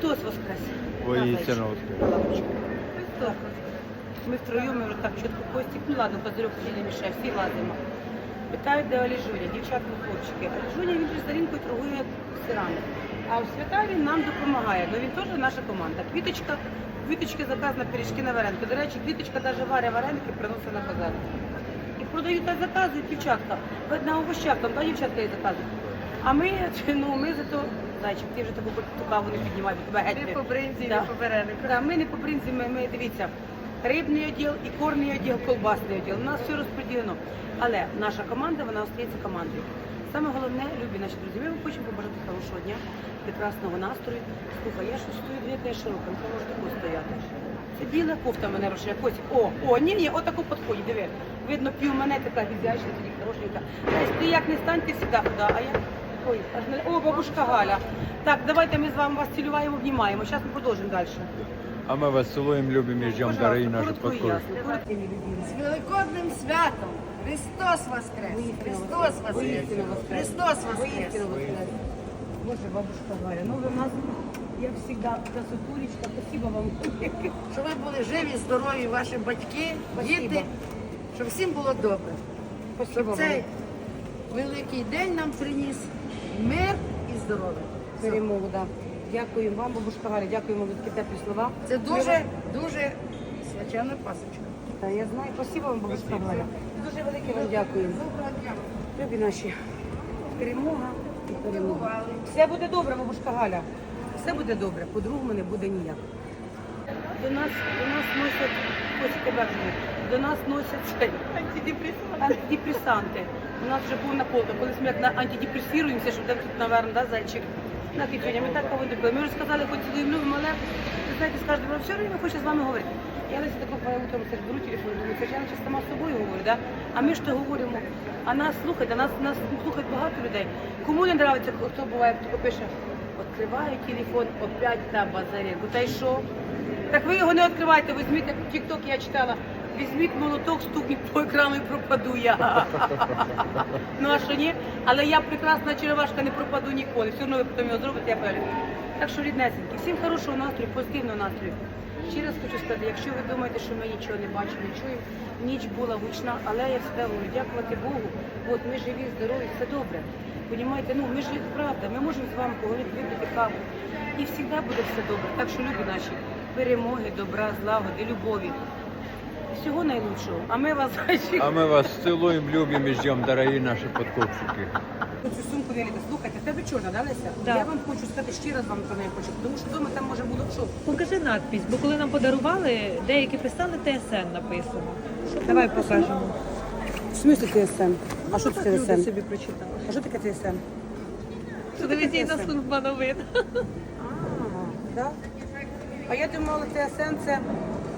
Христос воскрес! Воістину воскрес. Так, Ми втроєм, ми вже так чітко Костік, ну ладно, козирьок не мішає, всі лазимо. Питають, де Олежуня, дівчатка, хлопчики. Олежуня, він же сторінкою торгує сирами. А у свята він нам допомагає. Ну він теж наша команда. Квіточка, квіточки заказ на пиріжки на вареники. До речі, квіточка навіть варить вареники, приносить на базар. І продають та заказують дівчатка. Ви на овощах, там та дівчатка і заказують. А ми, ну ми зато, зайчик, ти вже таку ту каву не піднімай, бо тебе геть. Не- по бринзі, Да. не по варенику. Да, ми не по принципі, ми, ми дивіться, рибний відділ, ікорний відділ, колбасний відділ. У нас все розподілено. Але наша команда, вона остається командою. Саме головне, любі наші друзі, ми хочемо побажати хорошого дня, прекрасного настрою. Слухай, я щось стою, я широка, не може таку стояти. Це біла кофта мене розширяє. Котик, о, о, ні, ні, отаку підходить, диви. Видно, пів мене така відзячна, тоді хорошенька. Знаєш, ти як не стань, ти завжди худа, а я... Ой, аж не... О, бабушка Галя. Так, давайте ми з вами вас цілюємо, обнімаємо. Зараз ми продовжимо далі. А ми вас цілуємо, любимо і ждемо, дорогі наші коротко і подкорки. ясно. Коротко і любимі. З Великодним святом! Христос воскрес! Христос воскрес! Христос воскрес! Боже, бабушка Галя, ну ви в нас, як завжди, красотулечка, спасибо вам. Щоб ви були живі, здорові, ваші батьки, Спасибо. діти, щоб всім було добре. Щоб цей великий день нам приніс мир і здоров'я. Перемогу, да. Дякую вам, бабушка Галя, дякуємо за такі теплі слова. Це дуже, дуже свячена пасочка. Та, Я знаю, спасибо вам, бабушка Галя. Дуже велике вам дякую. Любі наші. Перемога і перемога. Все буде добре, бабушка Галя. Все буде добре, по-другому не буде ніяк. До нас, до нас носять, ось тебе вже, до нас носять антидепресанти. У нас вже повна полка. Колись ми як на антидепресіруємося, щоб де тут, наверное, да, зайчик. На Кітюня, ми так повинні. Ми вже сказали, хоч любимо, але ви знаєте, з кожним все время хоче з вами говорити. Я лише таку утром це беру телефон, думаю, це ж я наче сама з собою говорю, да? а ми ж то говоримо, а нас слухають, а нас, нас слухають багато людей. Кому не подобається, хто буває, хто пише, відкриваю телефон, опять на базарі. Та й що? Так ви його не відкривайте, візьміть, як в TikTok я читала, візьміть молоток, стукніть по екрану і пропаду я. Ну а що ні? Але я прекрасна черевашка, не пропаду ніколи. Все одно ви потім його зробите, я перед. Так що, ріднесенькі, всім хорошого настрою, позитивного настрою. Ще раз хочу сказати, якщо ви думаєте, що ми нічого не бачимо, не чуємо, ніч була гучна, але я завжди говорю, дякувати Богу, от ми живі, здорові, все добре. Понімаєте, ну ми ж правда, ми можемо з вами поговорити, випити каву. І завжди буде все добре. Так що любі наші перемоги, добра, злагоди, любові. Всього найлучшого. А ми вас зайчик. А ми вас цілуємо, любимо і ждемо, дорогі наші подкупчики. Цю сумку Віліта, слухайте, в тебе чорна, да, Леся? Да. Я вам хочу сказати, ще раз вам про неї хочу, тому що вдома там може було що? Покажи надпись, бо коли нам подарували, деякі писали ТСН написано. Давай покажемо. В смысле ТСН? А що це Люди ТСН? собі прочитали. А що таке ТСН? Телевізійна TSN? служба новин. Ага, да? А я думала, ТСН це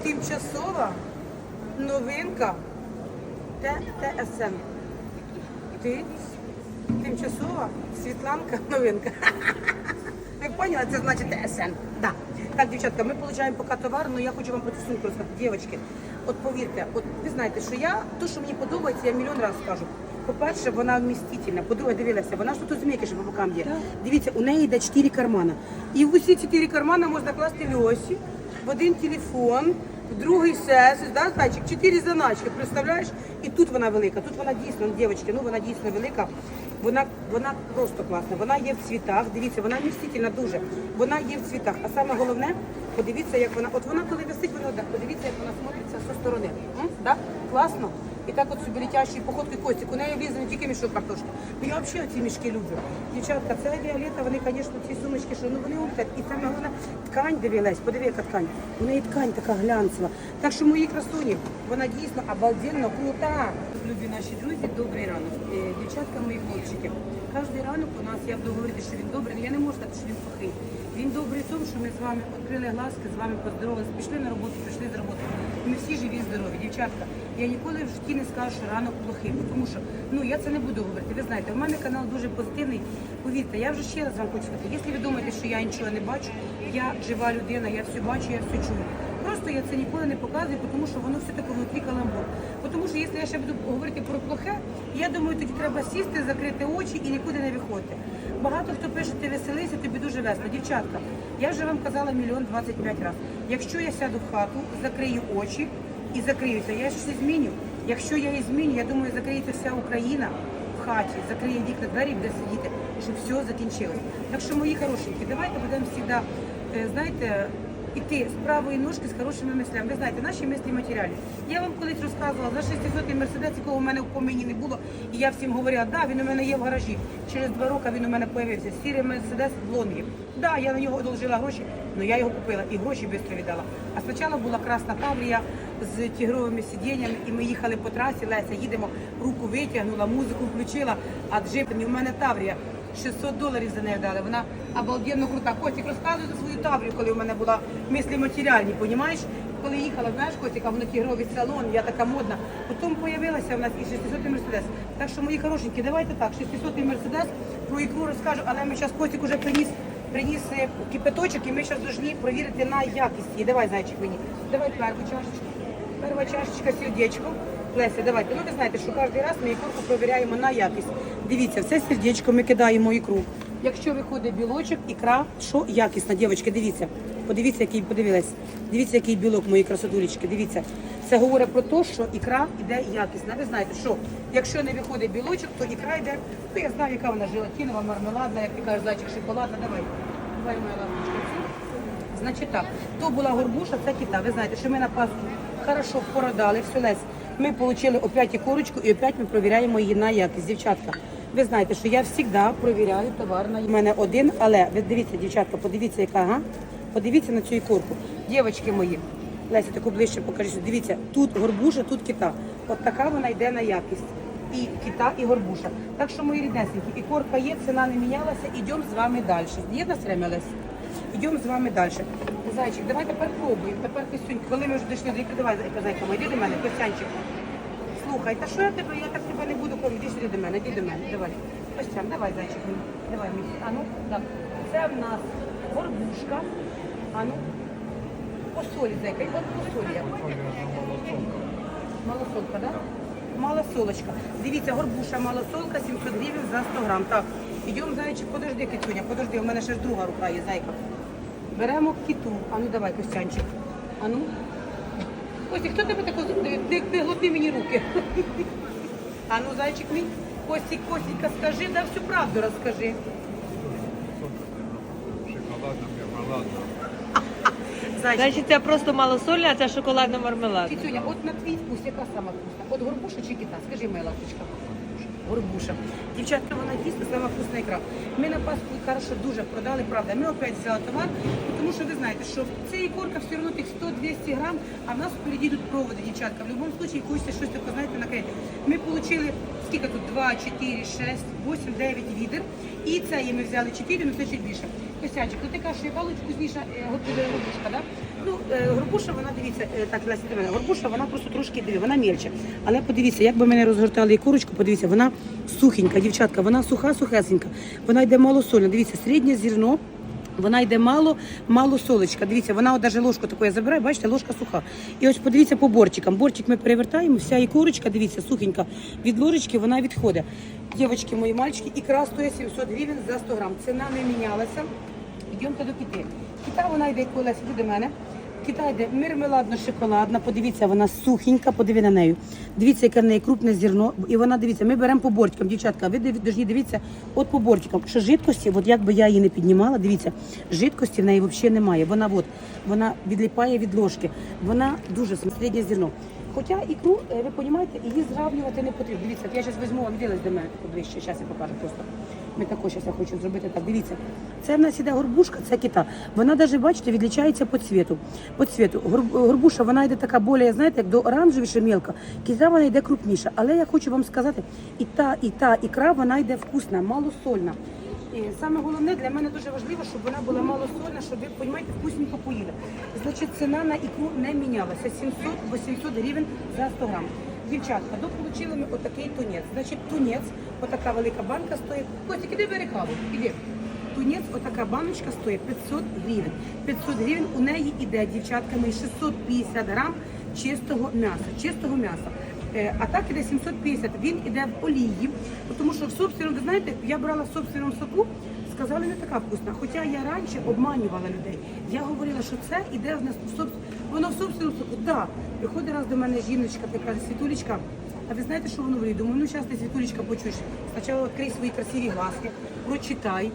тимчасова новинка Т- Ти тимчасова Світланка новинка. Ви поняли, це значить ТСН. Да. Так, дівчатка, ми отримуємо поки товар, але я хочу вам про цю сумку розказати. Дівчатки, от повірте, от ви знаєте, що я, то, що мені подобається, я мільйон разів скажу. По-перше, вона вмістительна. По-друге, дивилася, вона ж тут змійки ще по бокам є. Дивіться, у неї йде 4 кармана. І в усі 4 кармана можна класти льосі, в один телефон, другий сесис, да, зайчик, чотири заначки, представляєш? І тут вона велика, тут вона дійсно, дівчатки, ну вона дійсно велика. Вона, вона просто класна. Вона є в цвітах. Дивіться, вона містительна дуже. Вона є в цвітах. А саме головне, подивіться, як вона. От вона коли висить, вона подивіться, як вона смотриться зі сторони. М? Да? Класно. І так от собі летящі походки Костік. У неї влізе не тільки мішок картошки. Ну, Я взагалі ці мішки люблю. Дівчатка, це Віолета, вони, звісно, ці сумочки, що ну вони умплять. І саме головне, ткань дивилась, подиви, яка ткань. У неї ткань така глянцева. Так що мої красуні, вона дійсно обалденно крута. Любі наші друзі, добрий ранок. Е, Дівчатка, мої хлопчики. Кожен ранок у нас, я буду говорити, що він добрий, я не можу сказати, що він плохий. Він добрий в тому, що ми з вами відкрили глазки, з вами поздоровалися, пішли на роботу, прийшли з роботи. Ми всі живі, здорові. Дівчатка, я ніколи в житті не скажу, що ранок плохий, тому що ну я це не буду говорити. Ви знаєте, у мене канал дуже позитивний. Повірте, я вже ще раз вам хочу сказати, якщо ви думаєте, що я нічого не бачу, я жива людина, я все бачу, я все чую. Просто я це ніколи не показую, тому що воно все таке внутрі каламбур. Тому що якщо я ще буду говорити про плохе, я думаю, тоді треба сісти, закрити очі і нікуди не виходити. Багато хто пише, ти веселися, тобі дуже весело. Дівчатка, я вже вам казала мільйон двадцять п'ять разів. Якщо я сяду в хату, закрию очі і закриюся, я щось зміню. Якщо я її зміню, я думаю, закриється вся Україна в хаті, закриє вікна двері, буде сидіти, щоб все закінчилось. Так що, мої хорошенькі, давайте будемо завжди, е, знаєте, іти з правої ножки з хорошими мислями. Ви знаєте, наші мислі матеріальні. Я вам колись розказувала за 600 мерседес, якого в мене в поміні не було, і я всім говорила, да, він у мене є в гаражі. Через два роки він у мене появився. Сірий мерседес в Лондоні. Да, я на нього одолжила гроші, але я його купила і гроші швидко віддала. А спочатку була красна таврія з тігровими сидіннями, і ми їхали по трасі, Леся, їдемо, руку витягнула, музику включила, а джип, у мене таврія. 600 доларів за неї дали. Вона обалденно крута. Котик, розказуй за свою таврію, коли у мене була мислі матеріальні, понімаєш? Коли їхала, знаєш, котика, воно тігровий салон, я така модна. Потім появилася в нас і 600 мерседес. Так що, мої хорошенькі, давайте так, 600 мерседес, про ікру розкажу, але ми зараз котик уже приніс, приніс е, кипяточок, і ми зараз повинні перевірити на якість її. Давай, зайчик мені. Давай першу чашечку. Перша чашечка сердечко. Леся, давайте. Ну ви знаєте, що кожен раз ми ікорку перевіряємо на якість. Дивіться, все сердечко ми кидаємо ікру. Якщо виходить білочок, ікра, що якісна, дівчатки, дивіться. Подивіться, який подивилась. Дивіться, який білок, мої красотулечки. Дивіться. Це говорить про те, що ікра йде якісна. Ви знаєте, що якщо не виходить білочок, то ікра йде. Ну я знаю, яка вона желатинова, мармеладна, як ти кажеш, зайчик, шоколадна. Давай. Давай, моя лапочка. Значить так, то була горбуша, це кита. Ви знаєте, що ми на Пасху хорошо породали, все лесь. Ми отримали опять і курочку і опять ми перевіряємо її на якість. Дівчатка, ви знаєте, що я завжди перевіряю товар на мене один, але ви дивіться, дівчатка, подивіться, яка ага. Подивіться на цю ікорку. Дівчатки мої, Леся, таку ближче покажи. Дивіться, тут горбуша, тут кита. От така вона йде на якість. І кита, і горбуша. Так що, мої ріднесенькі, ікорка є, ціна не мінялася, ідемо з вами далі. Є на время, Леся? Йдемо з вами далі. Зайчик, давай тепер пробуємо. Тепер Костюнь, коли ми вже дійшли до ікри, давай зайка, йди до мене, Костянчик. Слухай, та що я тебе, я так тебе не буду кормити, іди сюди до мене, іди до мене, давай. Костян, давай, зайчик давай мій. А ну, так. Це в нас горбушка. А ну, по солі, зайка, от по солі. я. Малосолка, да? Малосолочка. Дивіться, горбуша малосолка, 700 гривень за 100 грам. Так, йдемо, зайчик, подожди, кицюня, подожди, у мене ще ж друга рука є, зайка. Беремо кіту. А ну давай, Костянчик. А ну. Костя, хто тебе тако не, ти глотни мені руки. А ну, зайчик мій. Костік, Костіка, скажи, да всю правду розкажи. Шоколадна, мармеладна. Значить, це просто малосольна, а це шоколадна мармелад. Тітюня, от на твій вкус, яка сама вкусна? От горбуша чи кита? Скажи, моя лапочка. Горбуша. Дівчатка, вона дійсно сама вкусна ікра. Ми на Пасху хорошо дуже продали, правда. Ми опять взяли товар, тому що ви знаєте, що ця ікорка все одно тих 100-200 грам, а в нас впереді йдуть проводи, дівчатка. В будь-якому випадку хочеться щось таке, знаєте, накрити. Ми отримали, скільки тут? 2, 4, 6, 8, 9 відер. І це її ми взяли 4, ну це чуть більше. Костянчик, ну ти кажеш, яка лучше вкусніша е, готова горбушка, да? Ну, е, горбуша, вона, дивіться, е, так, до мене, горбуша, вона просто трошки, диві, вона мільче. Але подивіться, як би ми не розгортали ікорочку, подивіться, вона сухенька, дівчатка, вона суха, сухесенька. Вона йде малосольна. Дивіться, середнє зерно, вона йде мало, мало солочка. Дивіться, вона навіть ложку таку я забираю, бачите, ложка суха. І ось подивіться по бортикам. Бортик ми перевертаємо, вся ікорочка, дивіться, сухенька. Від ложечки вона відходить. Дівчатки, мої мальчики, ікра стоїть 700 гривень за 100 грам. Ціна не мінялася. Йдемте до кити. Кита вона йде колись до мене. Кита мирмеладно мармеладно-шоколадна, подивіться, вона сухенька, подиви на неї. Дивіться, яке в неї крупне зерно. І вона, дивіться, ми беремо по бортикам, дівчатка, ви див- дивіться, от по бортикам. Що жидкості, от як би я її не піднімала, дивіться, жидкості в неї взагалі немає. Вона от, вона відліпає від ложки. Вона дуже середнє зерно. Хоча ікру, е, ви розумієте, її зравнювати не потрібно. Дивіться, я зараз візьму вам ділись до мене таку ближче, зараз я покажу просто. Ми також я хочу зробити так. Дивіться, це в нас іде горбушка, це кита. Вона навіть, бачите, відлічається по цвіту. По цвіту. Гор- Горбуша, вона йде така більш, знаєте, як до оранжевіше мілка. Кита вона йде крупніша. Але я хочу вам сказати, і та, і та ікра, вона йде вкусна, малосольна. І саме головне для мене дуже важливо, щоб вона була малосольна, щоб ви розумієте, вкусненько поїли. Значить, ціна на ікру не мінялася 700-800 гривень за 100 грам. Дівчатка, дополучили ми отакий тунець. Значить, тунець, отака велика банка стоїть. Котик, іди бери каву, іди. тунець, отака баночка стоїть 500 гривень. 500 гривень у неї іде, дівчатка, мої 650 грам чистого м'яса. Чистого м'яса. Е, А так іде 750. Він іде в олії, тому що в собственному, ви знаєте, я брала в собственному соку, сказали, не така вкусна. Хоча я раніше обманювала людей. Я говорила, що це іде в нас в соб... воно в собственному соку. Да. Приходить раз до мене жіночка, ти каже, Світулечка, а ви знаєте, що воно говорить? Думаю, ну зараз ти Світулечка почуєш. Спочатку відкрий свої красиві глазки, прочитай.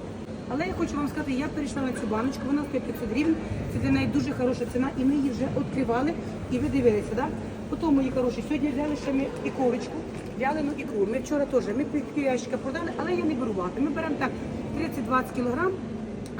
Але я хочу вам сказати, я перейшла на цю баночку, вона стоїть 500 гривень, це для неї дуже хороша ціна, і ми її вже відкривали, і ви дивилися, да? Потім, мої хороші, сьогодні взяли ще ми ікорочку, вялену ікру. Ми вчора теж, ми пів ящика продали, але я не беру багато. Ми беремо так 30-20 кілограм,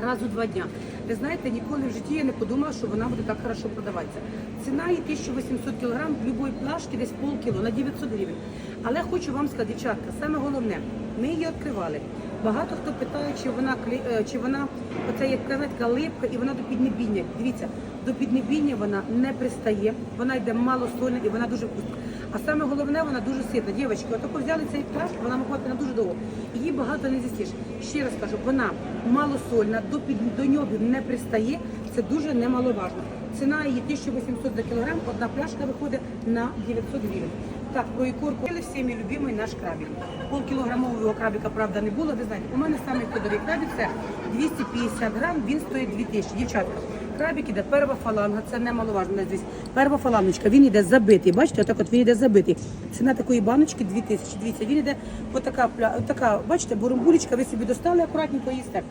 раз у два дня. Ви знаєте, ніколи в житті я не подумала, що вона буде так хорошо продаватися. Ціна її 1800 кг, любої плашки десь полкіло на 900 гривень. Але хочу вам сказати, дівчатка, саме головне, ми її відкривали. Багато хто питає, чи вона е, чи вона оце як така липка і вона до піднебіння. Дивіться, до піднебіння вона не пристає, вона йде малосольна і вона дуже вкусна. А саме головне, вона дуже ситна. Дівчатки, отако взяли цей плащ, вона махати на дуже довго. Її багато не з'їстиш. Ще раз кажу, вона малосольна, до під до ньобів не пристає. Це дуже немаловажно. Ціна її 1800 за кілограм, одна пляшка виходить на 900 гривень. Так, про ікорку всіми любимий наш крабик. Полкілограмового крабика, правда, не було. Ви знаєте, у мене саме ходовий крабик це 250 грам, він стоїть 2000. Дівчатка, крабик іде перва фаланга, це немаловажно. Дивіться. Перва фаланочка, він іде забитий. Бачите, отак от він іде забитий. Ціна такої баночки 2000. Дивіться, він іде отака, отака, бачите, бурумбулечка, ви собі достали акуратненько їсте.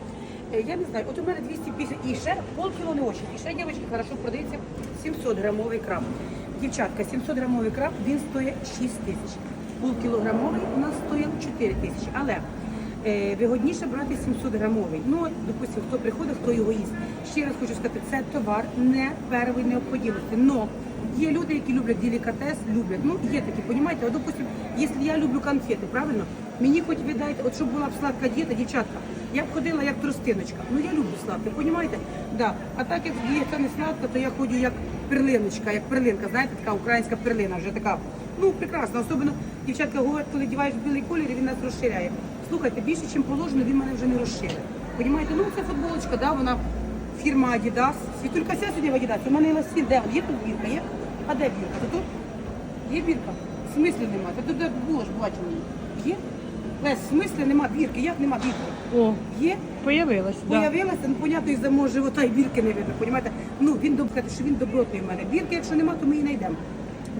Е, Я не знаю, от у мене 250 і ще полкіло не очень. І ще, дівчатки, хорошо продається 700 грамовий краб. Дівчатка, 700 грамовий краб, він стоїть 6 тисяч. Полкілограмовий у нас стоїть 4 тисячі. Але вигодніше брати 700 грамовий. Ну, от, допустимо, хто приходить, хто його їсть. Ще раз хочу сказати, це товар не первої необхідності. Но є люди, які люблять делікатес, люблять. Ну, є такі, понімаєте? От, допустимо, якщо я люблю конфети, правильно? Мені хоч ви от щоб була б сладка дієта, дівчатка, я б ходила як тростиночка. Ну я люблю сладке, понімаєте? Да. А так як дієта не сладка, то я ходжу як перлиночка, як перлинка, знаєте, така українська перлина, вже така. Ну, прекрасно. Особливо дівчатка говорять, коли діваєш білий колір, він нас розширяє. Слухайте, більше, ніж положено, він мене вже не розширює. Понімаєте? Ну, це футболочка, да, вона фірма Adidas. Світулька ся сьогодні в Adidas. У мене ласін, де? Є тут бірка? Є? А де бірка? Тут? Є бірка? В смислі нема? Та тут де було ж бачила. Є? Лесь, в смислі нема бірки? Як нема бірки? О, Є? появилась. Да. Появилася, ну понятно, із-за мого живота і бірки не видно. Понімаєте? Ну він добре, що він добротний в мене. Бірки, якщо нема, то ми її знайдемо.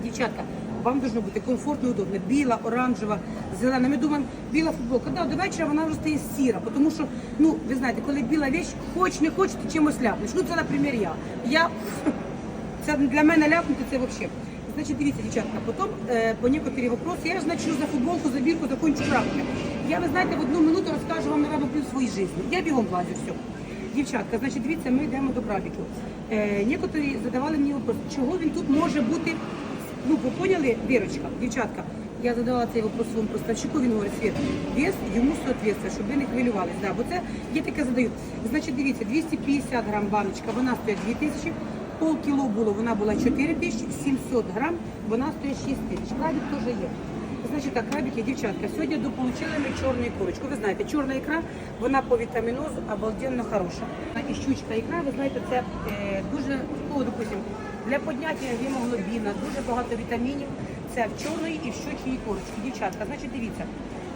Дівчатка, вам должно бути комфортно, удобно. Біла, оранжева, зелена. Ми думаємо, біла футболка. Да, до вечора вона вже стає сіра, тому що, ну, ви знаєте, коли біла вещь, хоч не хоч, ти чимось ляпнеш. Ну, це, наприклад, я. Я це для мене ляпнути це взагалі. Значить, дивіться, дівчатка, потім е, по некоторі вопроси, я ж значу за футболку, за бірку, закончу крапками. Я, ви знаєте, в одну минуту розкажу вам, наверное, плюс своїй житті. Я бігом влазю, все. Дівчатка, значить, дивіться, ми йдемо до крабіків. Е, некоторі задавали мені вопрос, чого він тут може бути, ну, ви поняли, Вірочка, дівчатка, я задавала цей вопрос своєму поставщику, він говорить, Свет, вес йому соответствує, щоб ви не хвилювались. Да, бо це я таке задаю. Значить, дивіться, 250 грам баночка, вона стоїть 2000, пол кіло було, вона була 4 тисячі, 700 грам, вона стоїть 6 тисяч. Крабик теж є. Значить так, крабики, дівчатка, сьогодні дополучили ми чорну ікорочку. Ви знаєте, чорна ікра, вона по вітамінозу обалденно хороша. І щучка ікра, ви знаєте, це е, дуже, ну, допустим, для підняття гемоглобіна, дуже багато вітамінів. Це в чорної і в щучій ікорочці. Дівчатка, значить, дивіться,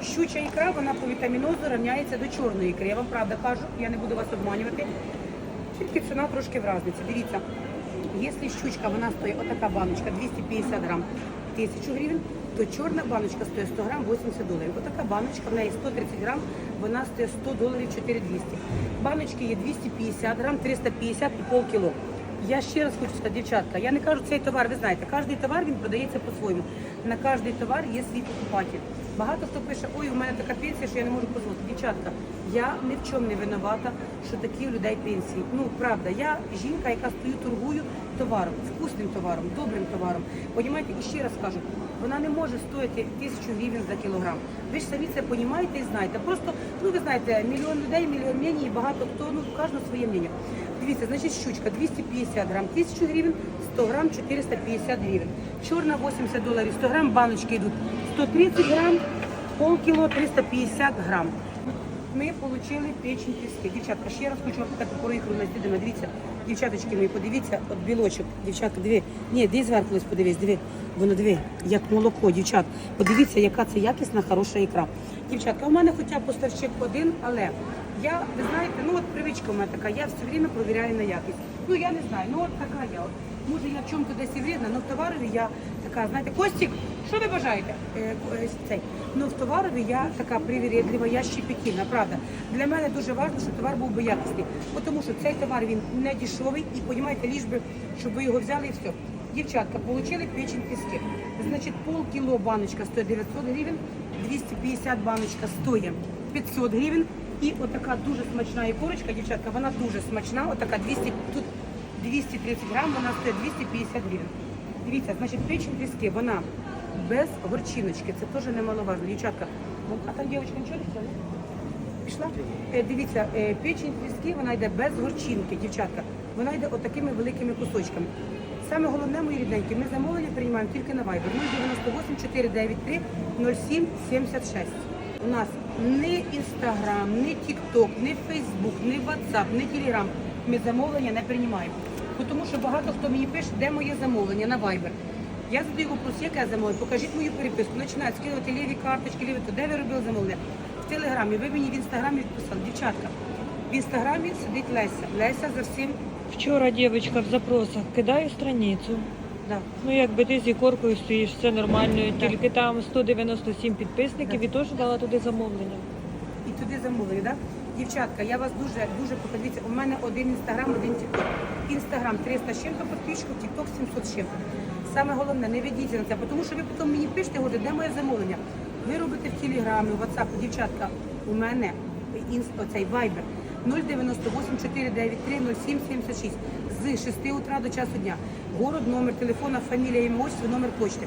щуча ікра, вона по вітамінозу рівняється до чорної ікри. Я вам правда кажу, я не буду вас обманювати. Тільки ціна трошки в разниці. Дивіться, якщо щучка, вона стоїть отака баночка 250 грам 1000 гривень, то чорна баночка стоїть 100 грам 80 доларів. Отака баночка, в неї 130 грам, вона стоїть 100 доларів 4200. Баночки є 250 грам, 350 і пол кіло. Я ще раз хочу сказати, дівчатка, я не кажу цей товар, ви знаєте, кожний товар він продається по-своєму. На кожний товар є свій покупатель. Багато хто пише, ой, у мене така пенсія, що я не можу дозволити. Дівчатка, я ні в чому не винувата, що такі у людей пенсії. Ну, правда, я жінка, яка стою, торгую товаром, вкусним товаром, добрим товаром. Понімаєте, і ще раз кажу, вона не може стоїти тисячу гривень за кілограм. Ви ж самі це розумієте і знаєте. Просто, ну ви знаєте, мільйон людей, мільйон мнень, і багато хто, ну, кожного своє мнення. Дивіться, значить, щучка 250 грам, 1000 гривень, 100 грам 450 гривень. Чорна 80 доларів, 100 грам баночки йдуть 130 грам, полкіло 350 грам. ми отримали печень піски. Дівчатка, ще раз хочу вам показати пору ікру на. Дивіться, дівчаточки мої, подивіться, от білочок. Дівчатка, диви. Ні, де зверху подивись, диви. Воно диви, як молоко, дівчат. Подивіться, яка це якісна, хороша ікра. Дівчатка, у мене хоча б поставщик один, але я, ви знаєте, ну от привичка у мене така, я все время провіряю на якість. Ну я не знаю, ну от така я. От. Може я в чому-то десь і вредна, але в товарові я така, знаєте, Костік, що ви бажаєте? Е, е, цей. Ну в товарові я така привіредлива, я щепетільна, правда. Для мене дуже важливо, щоб товар був би якісний. Тому що цей товар він не дешевий і, розумієте, ліж би, щоб ви його взяли і все. Дівчатка, отримали печень піски. Значить, пол кіло баночка стоїть 900 гривень, 250 баночка стоїть 500 гривень. І отака дуже смачна ікорочка, дівчатка, вона дуже смачна. Отака 200, тут 230 грам, вона стоїть 250 гривень. Дивіться, значить, печень піски, вона без горчиночки, це теж немаловажно. Дівчатка, ну, а там дівчинка нічого не взяла? Пішла? Е, дивіться, е, печень тріски, вона йде без горчинки, дівчатка. Вона йде отакими великими кусочками. Саме головне, мої рідненькі, ми замовлення приймаємо тільки на Viber 098 493 07 76. У нас не Інстаграм, не Тікток, не Фейсбук, не WhatsApp, не Телеграм. Ми замовлення не приймаємо. Бо Тому що багато хто мені пише, де моє замовлення на Viber. Я задаю вопрос, яке замовлення, покажіть мою переписку. Починають скидувати ліві карточки, ліві, то де ви робили замовлення? В телеграмі, ви мені в інстаграмі відписали. Дівчатка, в інстаграмі сидить Леся. Леся за всім. Вчора дівчинка в запросах кидає страницю. Да. Ну, якби ти з ікоркою стоїш, все нормально, Так. тільки там 197 підписників Так. і теж дала туди замовлення. І туди замовлення, да? Дівчатка, я вас дуже дуже подивіться. У мене один інстаграм, один тікток. Інстаграм 300 з чим-то підписчиків, тікток 700 з чим-то. Саме головне, не ведіться на це, тому що ви потім мені пишете, говорите, де моє замовлення. Ви робите в телеграмі, в WhatsApp, дівчатка, у мене інст, оцей вайбер 098 493 0776 з 6 утра до часу дня. Город, номер телефона, фамілія, ім'я, отчество, номер почти.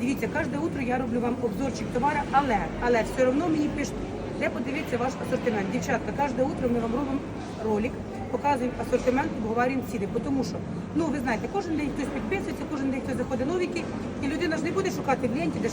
Дивіться, кожне утро я роблю вам обзорчик товара, але, але все одно мені пишуть, де подивитися ваш асортимент. Дівчатка, кожне утро ми вам робимо ролик, показуємо асортимент, обговорюємо ціни. Тому що, ну ви знаєте, кожен день хтось підписується, кожен день хтось заходить новенький, і людина ж не буде шукати в ленті. Де.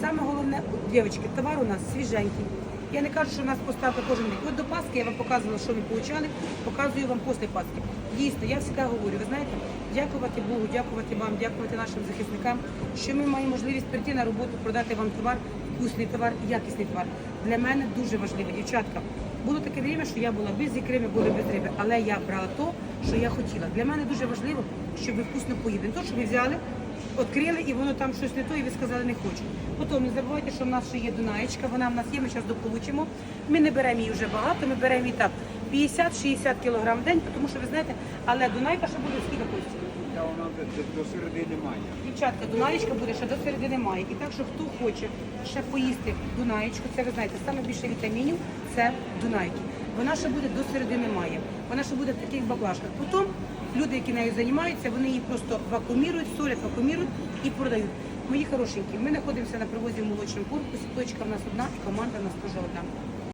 Саме головне, дівчатки, товар у нас свіженький. Я не кажу, що у нас поставка кожен день. От до Пасхи я вам показувала, що ми получали, показую вам після Пасхи. Дійсно, я завжди говорю, ви знаєте, дякувати Богу, дякувати вам, дякувати нашим захисникам, що ми маємо можливість прийти на роботу, продати вам товар, вкусний товар, якісний товар. Для мене дуже важливо, дівчатка. Було таке время, що я була без ікри, ми були без риби, але я брала то, що я хотіла. Для мене дуже важливо, щоб ви вкусно поїли. Не то, що ви взяли, відкрили і воно там щось не то, і ви сказали не хочу. Потім не забувайте, що в нас ще є Дунаєчка, вона в нас є, ми зараз дополучимо. Ми не беремо її вже багато, ми беремо її так 50-60 кг в день, тому що ви знаєте, але Дунайка ще буде скільки коштує? Та вона до, до- середини має. Дівчатка, Дунаєчка буде ще до середини мая. І так, що хто хоче ще поїсти Дунаєчку, це ви знаєте, саме більше вітамінів це Дунайки. Вона ще буде до середини мая. Вона ще буде в таких баклажках. Потім люди, які нею займаються, вони її просто вакуумірують, солять, вакуумірують і продають. Мої хорошенькі, ми знаходимося на привозі в молочному корпусі, точка в нас одна і команда в нас теж одна.